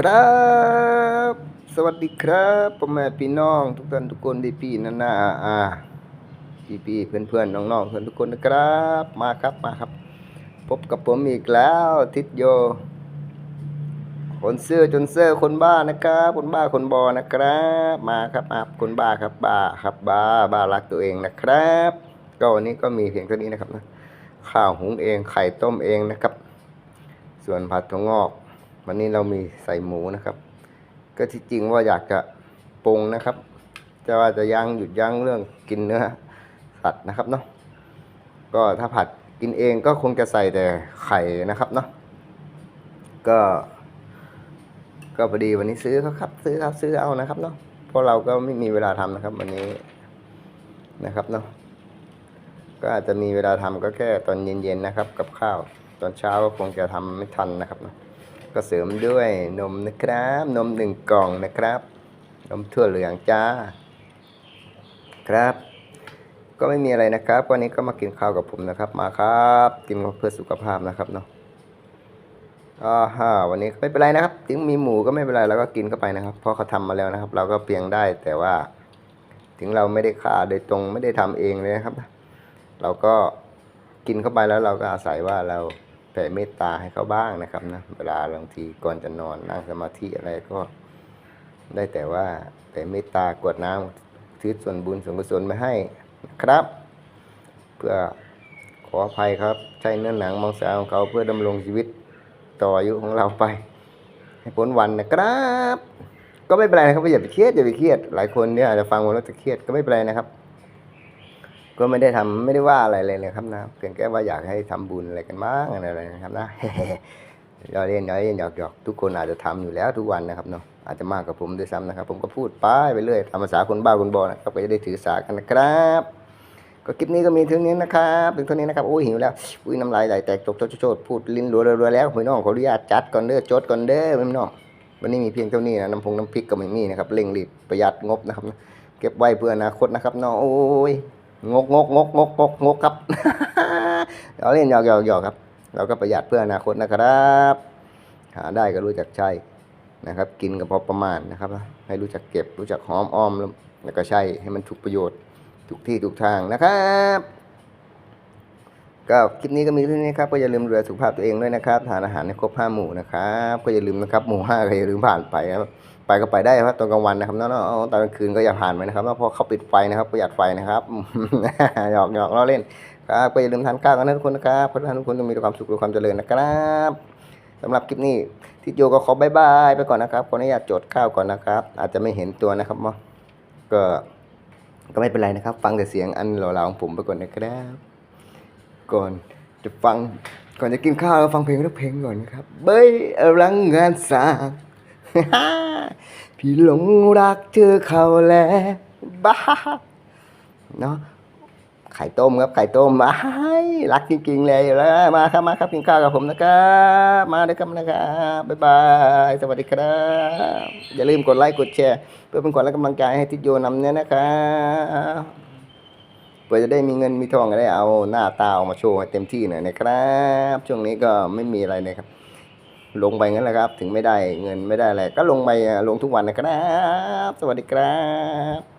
ครับ สวัสดีครับพ่อแม่พี่น้อง ทุกท่านทุกคนดีพี่นานาอ่าพี่พี่เพื่อนเพื่อนๆน้องๆเพื่อนทุกคนนะครับ มาครับมาครับ พบกับผมอีกแล้ว ทิศโย คนเสื้อจนเสื้อคนบ้านะครับ คนบ้าคนบอนะครับ มาครับมาคนบ้าครับบ้าครับบ้าบ้ารักตัวเองนะครับ ก็วันนี้ก็มีเพียงเท่านี้นะครับนะข้าวหุงเองไข่ต้มเองนะครับ ส่วนผัดถั่วงอก วันนี้เรามีใส่หมูนะครับ ก็ที่จริงว่าอยากจะปรุงนะครับ จะว่าจะยั้งหยุดยั้งเรื่องกินเนื้อสัตว์นะครับเนาะก็ถ้าผัดกินเองก็คงจะใส่แต่ไข่นะครับเนาะก็ ก็พอดีวันนี้ซื้อเขาครับ ซื้อครับซื้อเอานะครับเนาะเพราะเราก็ไม่มีเวลาทำนะครับ วันนี้นะครับเนาะก็อาจจะมีเวลาทำก็แค่ตอนเย็นๆนะครับ กับข้าว ตอนเช้าก็คงจะทำไม่ทันนะครับเนาะ ก็เสริมด้วยนมนะครับ นมหนึ่งกล่องนะครับ นมถั่วเหลืองจ้า ครับ ก็ไม่มีอะไรนะครับ วันนี้ก็มากินข้าวกับผมนะครับ มาครับ กินเพื่อสุขภาพนะครับเนาะอ่าฮะวันนี้ไม่เป็นไรนะครับ ถึงมีหมูก็ไม่เป็นไรเราก็กินเข้าไปนะครับ เพราะเขาทำมาแล้วนะครับ เราก็เพียงได้แต่ว่า ถึงเราไม่ได้ฆ่าโดยตรงไม่ได้ทำเองเลยนะครับ เราก็กินเข้าไปแล้วเราก็อาศัยว่าเรา ผ่เมตตาให้เขาบ้างนะครับนะเวลาบางทีก่อนจะนอนนั่งสมาธิอะไรก็ได้แต่ว่าแผ่เมตตากรวดน้ำซื้อส่วนบุญส่วนกุศลมาให้นะครับ เพื่อขออภัยครับ ใช้เนื้อหนังมังสาของเขาเพื่อดำรงชีวิตต่ออายุของเราไป ให้พ้นวันนะครับ ก็ไม่เป็นไรนะครับอย่าไปเครียดอย่าไปเครียด หลายคนเนี่ยอาจจะฟังผมแล้วจะเครียดก็ไม่เป็นไรนะครับ ก็ไม่ได้ทำไม่ได้ว่าอะไรเลยนะครับนะเพียงแค่ว่าอยากให้ทำบุญอะไรกันบ้างอะไรนะครับนะยอเล่นยอเล่นหยอกหยอกทุกคนอาจจะทำอยู่แล้วทุกวันนะครับเนาะอาจจะมากกว่าผมด้วยซ้ำนะครับ ผมก็พูดไปไปเรื่อยตามภาษาคนบ้าคนบอนะครับก็จะได้ถือสากันนะครับ ก็คลิปนี้ก็มีเท่านี้นะครับถึงเท่านี้นะครับโอ้ยหิวแล้วอุ้ยน้ำลายไหลแตกตกโจโจดพูดลิ้นรัวๆแล้วพี่น้องขออนุญาตจัดก่อนเด้อจดก่อนเด้อพี่น้องวันนี้มีเพียงเท่านี้นะน้ำพงน้ำพริกก็ไม่มีนะครับเร่งรีบประหยัดงบนะครับ เก็บไว้เพื่ออนาคตนะครับน้องโอ้ย งกงกงกงกงกงกครับเราเล่นหยอกหยอกหยอกครับ เราก็ประหยัดเพื่ออนาคตนะครับ หาได้ก็รู้จักใช้นะครับ กินก็พอประมาณนะครับ ให้รู้จักเก็บรู้จักหอมอ้อมแล้วก็ใช้ให้มันถูกประโยชน์ทุกที่ทุกทางนะครับก็คลิปนี้ก็มีเท่านี้ครับก็อย่าลืมดูแลสุขภาพตัวเองด้วยนะครับทานอาหารให้ครบห้าหมู่นะครับ ก็อย่าลืมนะครับหมู่ห้าก็อย่าลืมผ่านไปครับ ไปก็ไปได้ครับตอนกลางวันนะครับเนาะตอนกลางคืนก็อย่าผ่านไปนะครับเนาะพราะเขาปิดไฟนะครับประหยัดไฟนะครับหยอกหยอกล้อเล่นครับก็อย่าลืมทานข้าวกันนะทุกคนนะครับขอให้ทุกคนจงมีความสุขและความเจริญนะครับสำหรับคลิปนี้ทิศโยก็ขอบายบายไปก่อนนะครับขออนุญาตจดข้าวก่อนนะครับ อาจจะไม่เห็นตัวนะครับเนาก็ก็ไม่เป็นไรนะครับ ฟังแต่เสียงอันหล่อๆของผมไปก่อนนะครับก่อนจะฟังก่อนจะกินข้าวเราฟังเพลงทุกเพลงก่อนนะครับเบ้ยอลังงานสาง พี่หลงรักเธอเขาแล้วบ้าเนาะไข่ต้มครับไข่ต้มมารักจริงๆเลยแล้วมาครับมาครับกินข้าวกับผมนะครับมาด้วยกันนะครับบ๊ายบายสวัสดีครับอย่าลืมกดไลค์กดแชร์ เพื่อเป็นขวัญและกำลังใจให้ทิศโยนำเนี่ยนะครับเพื่อจะได้มีเงินมีทองจะได้เอาหน้าตาออกมาโชว์ให้เต็มที่หน่อยนะครับ ช่วงนี้ก็ไม่มีอะไรเลยครับ ลงไปงั้นแหละครับ ถึงไม่ได้เงินไม่ได้อะไรก็ลงไปลงทุกวันนะครับ สวัสดีครับ